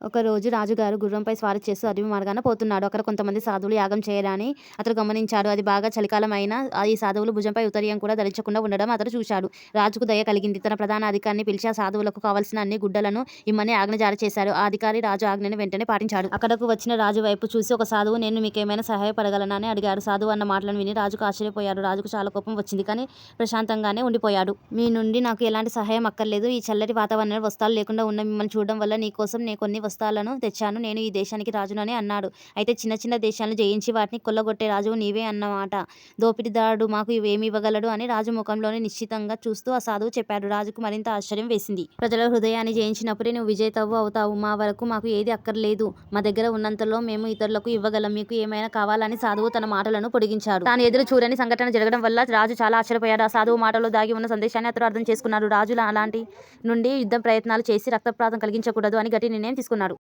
ఒకరోజు రాజుగారు గుర్రంపై స్వారీ చేస్తూ అడవి మార్గాన పోతున్నాడు. అక్కడ కొంతమంది సాధువులు యాగం చేయడాన్ని అతడు గమనించాడు. అది బాగా చలికాలం అయినా ఈ సాధువులు భుజంపై ఉత్తరీయం కూడా ధరించకుండా ఉండడం అతడు చూశాడు. రాజుకు దయ కలిగింది. తన ప్రధాన అధికారిని పిలిచి ఆ సాధువులకు కావలసిన అన్ని గుడ్డలను ఇమ్మని ఆజ్ఞ జారీ చేశారు ఆ అధికారి రాజు ఆజ్ఞని వెంటనే పాటించాడు. అక్కడకు వచ్చిన రాజు వైపు చూసి ఒక సాధువు నేను మీకేమైనా సహాయపడగలనా? అని అడిగాడు. సాధువు అన్న మాటలను విని రాజుకు ఆశ్చర్యపోయాడు. రాజుకు చాలా కోపం వచ్చింది. కానీ ప్రశాంతంగానే ఉండిపోయాడు. మీ నుండి నాకు ఎలాంటి సహాయం అక్కర్లేదు. ఈ చల్లటి వాతావరణంలో వస్తాలు లేకుండా ఉన్న మిమ్మల్ని చూడడం వల్ల నీకోసం కొన్ని వస్త్రాలను తెచ్చాను. నేను ఈ దేశానికి రాజునని అన్నాడు. అయితే చిన్న చిన్న దేశాలను జయించి వాటిని కొల్లగొట్టే రాజువు నీవే అన్నమాట. దోపిడీదారుడు మాకు ఏమివ్వగలడు? అని రాజు ముఖంలోనే నిశ్చితంగా చూస్తూ ఆ సాధువు చెప్పాడు. రాజుకు మరింత ఆశ్చర్యం వేసింది. ప్రజల హృదయాన్ని జయించినప్పుడే నువ్వు విజేతవు అవుతావు. మా వరకు మాకు ఏది అక్కర్లేదు. మా దగ్గర ఉన్నంతలో మేము ఇతరులకు ఇవ్వగలం. మీకు ఏమైనా కావాలని సాధువు తన మాటలను పొడిగించాడు. తాను ఎదురు చూడని సంఘటన జరగడం వల్ల రాజు చాలా ఆశ్చర్యపోయాడు. ఆ సాధువు మాటలో దాగి ఉన్న సందేశాన్ని అతడు అర్థం చేసుకున్నాడు. రాజు అలాంటి నుండి యుద్ధ ప్రయత్నాలు చేసి రక్తప్రాతం కలిగించకూడదు అని గట్టి నిర్ణయం తీసుకున్నాడు. చేసుకున్నారు